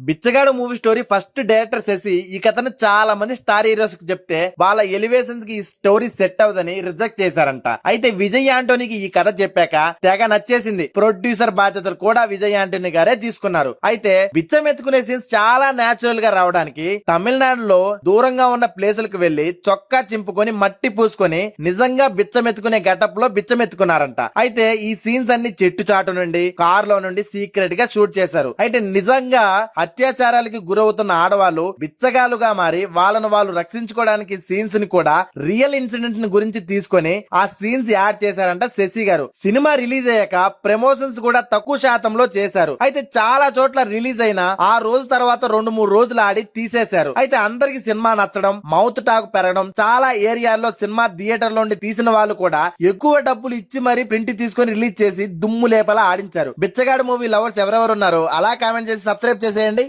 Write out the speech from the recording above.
బిచ్చగాడు movie story first director చేసి ఈ కథను చాలా మంది స్టార్ హీరోస్కి చెప్తే వాళ్ళ ఎలివేషన్స్కి ఈ స్టోరీ సెట్ అవుదని రిజెక్ట్ చేశారంట. అయితే విజయ్ ఆంటోనీకి ఈ కథ చెప్పాక తెగ నచ్చేసింది. ప్రొడ్యూసర్ బాధ్యతలు కూడా విజయ్ ఆంటోనీ గారే తీసుకున్నారు. అయితే బిచ్చం ఎత్తుకునే సీన్స్ చాలా నేచురల్గా రావడానికి తమిళనాడులో దూరంగా ఉన్న ప్లేసులకు వెళ్ళి చొక్కా చింపుకొని మట్టి పూసుకొని నిజంగా బిచ్చం ఎత్తుకునే గెటప్లో బిచ్చం ఎత్తుకున్నారంట. అయితే ఈ సీన్స్ అన్ని చెట్టు చాటు నుండి కార్లో నుండి సీక్రెట్గా షూట్ చేశారు. అయితే నిజంగా అత్యాచారాలకి గురవుతున్న ఆడవాళ్ళు బిచ్చగాలుగా మారి వాళ్ళను వాళ్ళు రక్షించుకోవడానికి సీన్స్ని కూడా రియల్ ఇన్సిడెంట్ని గురించి తీసుకొని ఆ సీన్స్ యాడ్ చేశారంట శశి గారు. సినిమా రిలీజ్ అయ్యాక ప్రమోషన్స్ కూడా తక్కువ శాతంలో చేశారు. అయితే చాలా చోట్ల రిలీజ్ అయిన ఆ రోజు తర్వాత రెండు మూడు రోజులు ఆడి తీసేశారు. అయితే అందరికి సినిమా నచ్చడం మౌత్ టాక్ పెరగడం చాలా ఏరియాల్లో సినిమా థియేటర్ నుండి తీసిన వాళ్ళు కూడా ఎక్కువ డబ్బులు ఇచ్చి మరీ ప్రింట్ తీసుకొని రిలీజ్ చేసి దుమ్ము లేపలా ఆడించారు. బిచ్చగాడు మూవీ లవర్స్ ఎవరెవరు ఉన్నారు అలా కామెంట్ చేసి సబ్స్క్రైబ్ చేసేయండి.